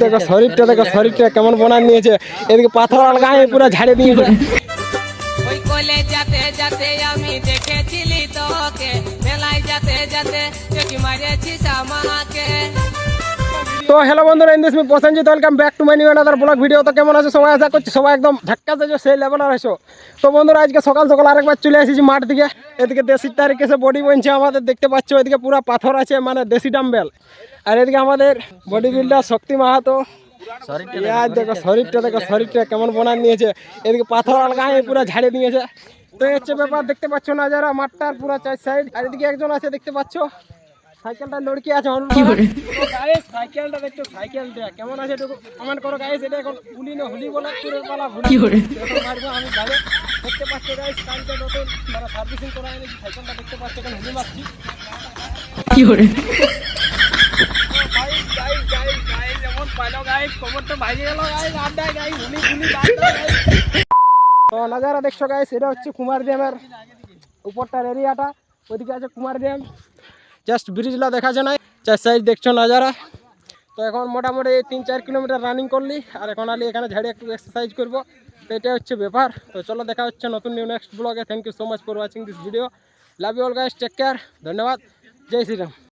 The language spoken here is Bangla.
দেখো শরীরটা দেখো শরীরটা কেমন বনার নিয়েছে। এদিকে পাথর গায়ে পুরো ঝাড়ে দিয়েছে ওই কলে যাতে যাতে আমি দেখেছিলি তোকে। মেলায় যাতে যাতে চোখি মারেছিস আমাকে তো হ্যালো বন্ধুরা in this me Prosenjit welcome back to my new another vlog video তো কেমন আছে সবাই? আশা করছি সবাই একদম ঝাক্কাস আছে সেই লেভেলের আছো। তো বন্ধুরা, আজকে সকাল সকাল আরেকবার চলে এসেছি মাঠ দিকে। এদিকে দেশির তারিখ এসে বডি বনছে আমাদের, দেখতে পাচ্ছ, এদিকে পুরো পাথর আছে মানে দেশি ডাম্বেল আর এদিকে আমাদের বডি বিল্ডার শক্তি মাহাতো। দেখো, শরীরটা দেখো, শরীরটা কেমন বনার নিয়েছে। এদিকে পাথর গায়ে পুরো ঝাড়ে নিয়েছে তো হচ্ছে ব্যাপার দেখতে পাচ্ছ না যারা, মাঠটার পুরো চার সাইড আর এদিকে একজন আছে, দেখতে পাচ্ছ? সাইকেলটা লড়কি আছে গাইস সাইকেলটা দেখছ সাইকেলটা কেমন আছে একটু কমেন্ট করো গাইস এটা এখন পুলি না হুলি বলে চুরের পালা এখন মারবো আমি গাড়ি দেখতে পাচ্ছ গাইস কালকে নতুন মানে সার্ভিসিং করা হয়নি সাইকেলটা দেখতে পাচ্ছ এখন হুলি মারছি। গাইস খবর তো হুলি হুলি নাজারা দেখছ গাইস এটা হচ্ছে কুমার ড্যামের উপরটার এরিয়াটা ওইদিকে আছে কুমার ড্যাম। জাস্ট ব্রিজলা দেখা যায় না চার সাইড দেখছ নাজারা। তো এখন মোটামুটি তিন চার কিলোমিটার রানিং করলি, আর এখন আলি এখানে ঝাড়ে একটু এক্সারসাইজ করব। তো এটা হচ্ছে ব্যাপার। তো চলো দেখা হচ্ছে নতুন নিউ নেক্সট ব্লগে thank you so much for watching this video love you all guys take care ধন্যবাদ। জয় শ্রীরাম।